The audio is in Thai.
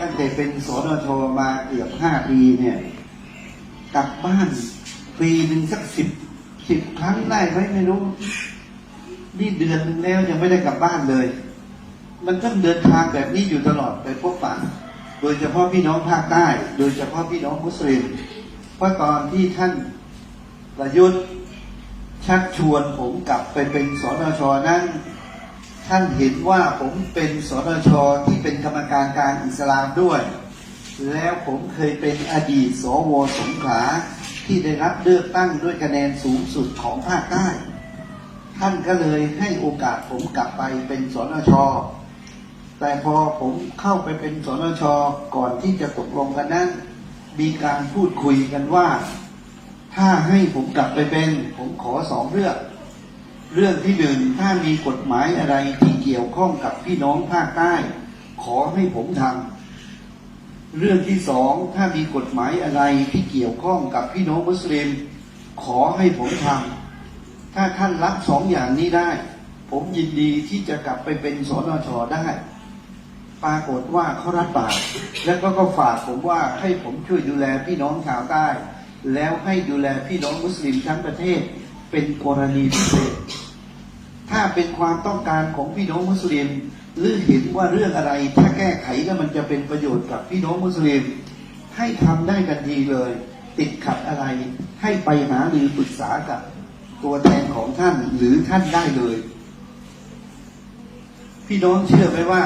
ตั้งแต่เป็นสนชมาเกือบห้าปีเนี่ย กลับบ้านปีหนึ่งสักสิบสิบครั้งได้ไหมไม่รู้ นี่เดือนนึงแล้วยังไม่ได้กลับบ้านเลย มันต้องเดินทางแบบนี้อยู่ตลอดไปพบปะโดยเฉพาะพี่น้องภาคใต้ โดยเฉพาะพี่น้องมุสลิมเพราะตอนที่ท่านประยุทธ์ชักชวนผมกลับไปเป็นสนชนั้น ท่านเห็นว่าผมเป็นสนชที่เป็น การการอิสลามด้วย แล้วผมเคยเป็นอดีตสวสงขลาที่ได้รับเลือกตั้งด้วยคะแนนสูงสุดของภาคใต้ ท่านก็เลยให้โอกาสผมกลับไปเป็นสนชแต่พอผมเข้าไปเป็นสนชก่อนที่จะตกลงกันนั้น มีการพูดคุยกันว่า ถ้าให้ผมกลับไปเป็น ผมขอสองเรื่อง เรื่องที่หนึ่งถ้ามีกฎหมายอะไรที่เกี่ยวข้องกับพี่น้องภาคใต้ ขอให้ผมทำเรื่องที่สองถ้ามีกฎหมายอะไรที่เกี่ยวข้องกับพี่น้องมุสลิม ขอให้ผมทำถ้าท่านรับสองอย่างนี้ได้ ผมยินดีที่จะกลับไปเป็นสนชได้ปรากฏว่าเขารับปากแล้วก็ก็ฝากผมว่าให้ผมช่วยดูแลพี่น้องชาวใต้ แล้วให้ดูแลพี่น้องมุสลิมทั้งประเทศ เป็นกรณีพิเศษถ้าเป็นความต้องการของพี่น้องมุสลิม หรือเห็นว่าเรื่องอะไร ถ้าแก้ไขแล้วมันจะเป็นประโยชน์กับพี่น้องมุสลิม ให้ทำได้กันทีเลย ติดขัดอะไร ให้ไปหาหรือปรึกษากับตัวแทนของท่านหรือท่านได้เลย พี่น้องเชื่อไหมว่า